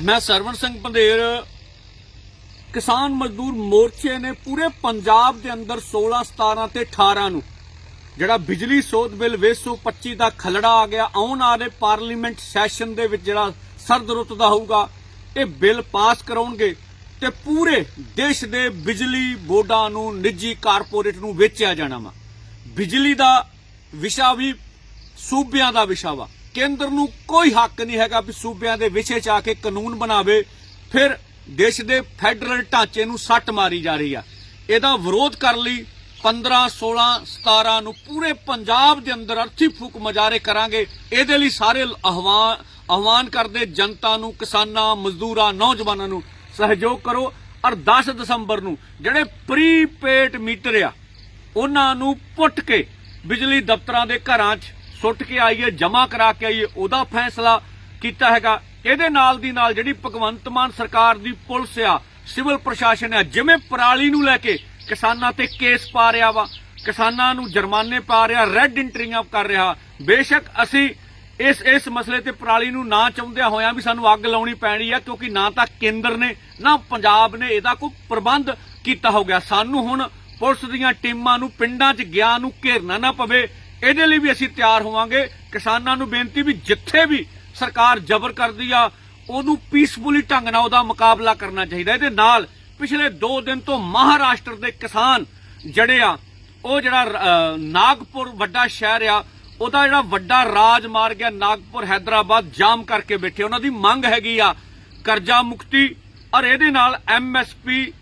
ਮੈਂ ਸਰਵਣ ਸਿੰਘ ਪੰਧੇਰ, ਕਿਸਾਨ ਮਜ਼ਦੂਰ ਮੋਰਚੇ ਨੇ ਪੂਰੇ ਪੰਜਾਬ ਦੇ ਅੰਦਰ 16 17 ਤੇ 18 ਨੂੰ ਜਿਹੜਾ ਬਿਜਲੀ ਸੋਧ ਬਿੱਲ 225 ਦਾ ਖਲੜਾ ਆ ਗਿਆ, ਆਉਣ ਵਾਲੇ ਪਾਰਲੀਮੈਂਟ ਸੈਸ਼ਨ ਦੇ ਵਿੱਚ ਜਿਹੜਾ ਸਰਦ ਰੁੱਤ ਦਾ ਹੋਊਗਾ, ਇਹ ਬਿੱਲ ਪਾਸ ਕਰਾਉਣਗੇ ਤੇ ਪੂਰੇ ਦੇਸ਼ ਦੇ ਬਿਜਲੀ ਬੋਰਡਾਂ ਨੂੰ, ਨਿੱਜੀ ਕਾਰਪੋਰੇਟ ਨੂੰ ਵੇਚਿਆ ਜਾਣਾ ਵਾ। ਬਿਜਲੀ ਦਾ ਵਿਸ਼ਾ ਵੀ ਸੂਬਿਆਂ ਦਾ ਵਿਸ਼ਾ ਵਾ। ਕੇਂਦਰ ਨੂੰ ਕੋਈ ਹੱਕ ਨਹੀਂ ਹੈਗਾ ਵੀ ਸੂਬਿਆਂ ਦੇ ਵਿਸ਼ੇ 'ਚ ਆ ਕੇ ਕਾਨੂੰਨ ਬਣਾਵੇ, ਫਿਰ ਦੇਸ਼ ਦੇ ਫੈਡਰਲ ਢਾਂਚੇ ਨੂੰ ਸੱਟ ਮਾਰੀ ਜਾ ਰਹੀ ਆ। ਇਹਦਾ ਵਿਰੋਧ ਕਰਨ ਲਈ 15 16 17 ਨੂੰ ਪੂਰੇ ਪੰਜਾਬ ਦੇ ਅੰਦਰ ਅਰਥੀ ਫੂਕ ਮਜਾਰੇ ਕਰਾਂਗੇ। ਇਹਦੇ ਲਈ ਸਾਰੇ ਆਹਵਾਨ ਆਹਵਾਨ ਕਰਦੇ ਜਨਤਾ ਨੂੰ, ਕਿਸਾਨਾਂ, ਮਜ਼ਦੂਰਾਂ, ਨੌਜਵਾਨਾਂ ਨੂੰ ਸਹਿਯੋਗ ਕਰੋ। ਔਰ 10 ਦਸੰਬਰ ਨੂੰ ਜਿਹੜੇ ਪ੍ਰੀਪੇਡ ਮੀਟਰ ਆ, ਉਹਨਾਂ ਨੂੰ ਪੁੱਟ ਕੇ ਬਿਜਲੀ ਦਫ਼ਤਰਾਂ ਦੇ ਘਰਾਂ 'ਚ ਸੁੱਟ ਕੇ ਆਈਏ ਜਮ੍ਹਾਂ ਕਰਾ ਕੇ ਆਈਏ ਉਹਦਾ ਫੈਸਲਾ ਕੀਤਾ ਹੈਗਾ। ਇਹਦੇ ਨਾਲ ਦੀ ਨਾਲ ਜਿਹੜੀ ਭਗਵੰਤ ਮਾਨ ਸਰਕਾਰ ਦੀ ਪੁਲਿਸ ਆ, ਸਿਵਲ ਪ੍ਰਸ਼ਾਸਨ ਆ, ਜਿਵੇਂ ਪਰਾਲੀ ਨੂੰ ਲੈ ਕੇ ਕਿਸਾਨਾਂ ਤੇ ਕੇਸ ਪਾ ਰਿਹਾ ਵਾ, ਕਿਸਾਨਾਂ ਨੂੰ ਜੁਰਮਾਨੇ ਪਾ ਰਿਹਾ ਰੈੱਡ ਇੰਟਰੀਆਂ ਕਰ ਰਿਹਾ। ਬੇਸ਼ੱਕ ਅਸੀਂ ਇਸ ਇਸ ਮਸਲੇ ਤੇ ਪਰਾਲੀ ਨੂੰ ਨਾ ਚਾਹੁੰਦਿਆਂ ਹੋਇਆਂ ਵੀ ਸਾਨੂੰ ਅੱਗ ਲਾਉਣੀ ਪੈਣੀ ਆ, ਕਿਉਂਕਿ ਨਾ ਤਾਂ ਕੇਂਦਰ ਨੇ, ਨਾ ਪੰਜਾਬ ਨੇ ਇਹਦਾ ਕੋਈ ਪ੍ਰਬੰਧ ਕੀਤਾ ਹੋ ਗਿਆ ਸਾਨੂੰ ਹੁਣ ਪੁਲਿਸ ਦੀਆਂ ਟੀਮਾਂ ਨੂੰ, ਪਿੰਡਾਂ 'ਚ ਗਿਆ ਨੂੰ ਘੇਰਨਾ ਨਾ ਪਵੇ। ਇਹਦੇ ਲਈ ਵੀ ਅਸੀਂ ਤਿਆਰ ਹੋਵਾਂਗੇ। ਕਿਸਾਨਾਂ ਨੂੰ ਬੇਨਤੀ ਵੀ ਜਿੱਥੇ ਵੀ ਸਰਕਾਰ ਜ਼ਬਰ ਕਰਦੀ ਆ, ਉਹਨੂੰ ਪੀਸਫੁਲੀ ਢੰਗ ਨਾਲ ਉਹਦਾ ਮੁਕਾਬਲਾ ਕਰਨਾ ਚਾਹੀਦਾ। ਇਹਦੇ ਨਾਲ ਪਿਛਲੇ 2 ਦਿਨ ਤੋਂ ਮਹਾਰਾਸ਼ਟਰ ਦੇ ਕਿਸਾਨ ਜਿਹੜੇ ਆ, ਉਹ ਜਿਹੜਾ ਨਾਗਪੁਰ ਵੱਡਾ ਸ਼ਹਿਰ ਆ, ਉਹਦਾ ਜਿਹੜਾ ਵੱਡਾ ਰਾਜ ਮਾਰਗ ਆ, ਨਾਗਪੁਰ ਹੈਦਰਾਬਾਦ ਜਾਮ ਕਰਕੇ ਬੈਠੇ ਉਹਨਾਂ ਦੀ ਮੰਗ ਹੈਗੀ ਆ ਕਰਜ਼ਾ ਮੁਕਤੀ, ਔਰ ਇਹਦੇ ਨਾਲ ਐਮਐਸਪੀ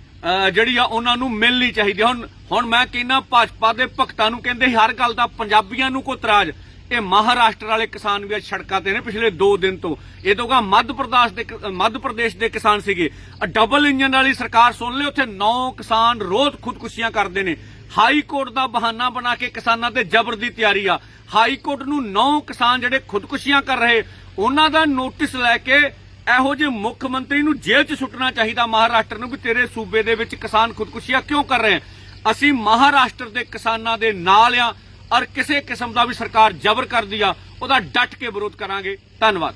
ਜਿਹੜੀ ਆ ਉਹਨਾਂ ਨੂੰ ਮਿਲਣੀ ਚਾਹੀਦੀ ਆ। ਹੁਣ ਹੁਣ ਮੈਂ ਕਹਿੰਦਾ ਭਾਜਪਾ ਦੇ ਭਗਤਾਂ ਨੂੰ ਕਹਿੰਦੇ ਹਰ ਗੱਲ ਦਾ ਪੰਜਾਬੀਆਂ ਨੂੰ ਕੋ ਇਤਰਾਜ਼। ਇਹ ਮਹਾਰਾਸ਼ਟਰ ਵਾਲੇ ਕਿਸਾਨ ਵੀ ਸੜਕਾਂ ਤੇ ਨੇ ਪਿਛਲੇ 2 ਦਿਨ ਤੋਂ। ਇਹ ਤੋਂ ਮੱਧ ਪ੍ਰਦੇਸ਼ ਦੇ ਮੱਧ ਪ੍ਰਦੇਸ਼ ਦੇ ਕਿਸਾਨ ਸੀਗੇ। ਡਬਲ ਇੰਜਨ ਵਾਲੀ ਸਰਕਾਰ ਸੁਣ ਲਿਓ, ਉੱਥੇ 9 ਕਿਸਾਨ ਰੋਜ਼ ਖੁਦਕੁਸ਼ੀਆਂ ਕਰਦੇ ਨੇ। ਹਾਈ ਕੋਰਟ ਦਾ ਬਹਾਨਾ ਬਣਾ ਕੇ ਕਿਸਾਨਾਂ ਤੇ ਜ਼ਬਰ ਦੀ ਤਿਆਰੀ ਆ। ਹਾਈ ਕੋਰਟ ਨੂੰ 9 ਕਿਸਾਨ ਜਿਹੜੇ ਖੁਦਕੁਸ਼ੀਆਂ ਕਰ ਰਹੇ, ਉਹਨਾਂ ਦਾ ਨੋਟਿਸ ਲੈ ਕੇ ਇਹੋ ਜਿਹੇ ਮੁੱਖ ਮੰਤਰੀ ਨੂੰ ਜੇਲ੍ਹ 'ਚ ਸੁੱਟਣਾ ਚਾਹੀਦਾ ਮਹਾਰਾਸ਼ਟਰ ਨੂੰ ਵੀ ਤੇਰੇ ਸੂਬੇ ਦੇ ਵਿੱਚ ਕਿਸਾਨ ਖੁਦਕੁਸ਼ੀਆਂ ਕਿਉਂ ਕਰ ਰਹੇ ਅਸੀਂ ਮਹਾਰਾਸ਼ਟਰ ਦੇ ਕਿਸਾਨਾਂ ਦੇ ਨਾਲ ਆ ਔਰ ਕਿਸੇ ਕਿਸਮ ਦਾ ਵੀ ਸਰਕਾਰ ਜ਼ਬਰ ਕਰਦੀ ਆ, ਉਹਦਾ ਡਟ ਕੇ ਵਿਰੋਧ ਕਰਾਂਗੇ। ਧੰਨਵਾਦ।